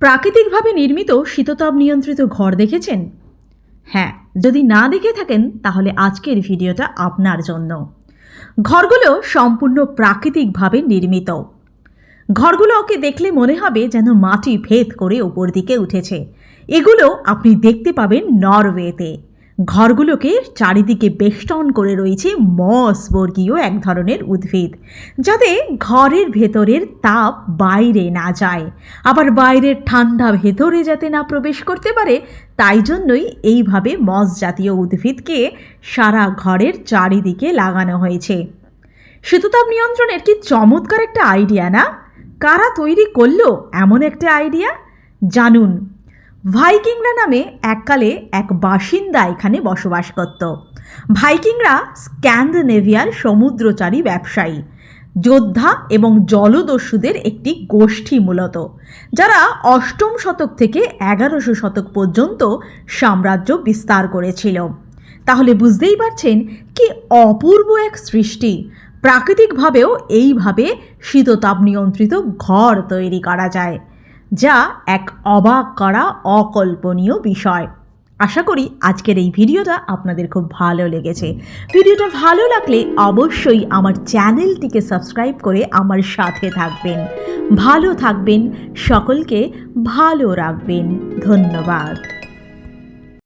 প্রাকৃতিকভাবে নির্মিত শীততাপ নিয়ন্ত্রিত ঘর দেখেছেন? হ্যাঁ যদি না দেখে থাকেন, তাহলে আজকের ভিডিওটা আপনার জন্য। ঘরগুলো সম্পূর্ণ প্রাকৃতিকভাবে নির্মিত। ঘরগুলোকে দেখলে মনে হবে যেন মাটি ভেদ করে উপর দিকে উঠেছে। এগুলো আপনি দেখতে পাবেন নরওয়েতে। ঘরগুলোকে চারিদিকে বেষ্টন করে রয়েছে মস বর্গীয় এক ধরনের উদ্ভিদ, যাতে ঘরের ভেতরের তাপ বাইরে না যায়। আবার বাইরের ঠান্ডা ভেতরে যাতে না প্রবেশ করতে পারে, তাই জন্যই এইভাবে মস জাতীয় উদ্ভিদকে সারা ঘরের চারিদিকে লাগানো হয়েছে। শীততাপ নিয়ন্ত্রণের কি চমৎকার একটা আইডিয়া না? কারা তৈরি করল এমন একটা আইডিয়া? জানুন। ভাইকিংরা নামে এককালে এক বাসিন্দা এখানে বসবাস করত। ভাইকিংরা স্ক্যান্ডনেভিয়ার সমুদ্রচারী ব্যবসায়ী, যোদ্ধা এবং জলদস্যুদের একটি গোষ্ঠী মূলত, যারা অষ্টম শতক থেকে এগারোশো শতক পর্যন্ত সাম্রাজ্য বিস্তার করেছিল। তাহলে বুঝতেই পারছেন কি অপূর্ব এক সৃষ্টি। প্রাকৃতিকভাবেও এইভাবে শীততাপ নিয়ন্ত্রিত ঘর তৈরি করা যায়। যা এক অবাক করা অকল্পনীয় বিষয়। আশা করি আজকের এই ভিডিওটা আপনাদের খুব ভালো লেগেছে। ভিডিওটা ভালো লাগলে অবশ্যই আমার চ্যানেলটিকে সাবস্ক্রাইব করে আমার সাথে থাকবেন। ভালো থাকবেন, সকলকে ভালো রাখবেন। ধন্যবাদ।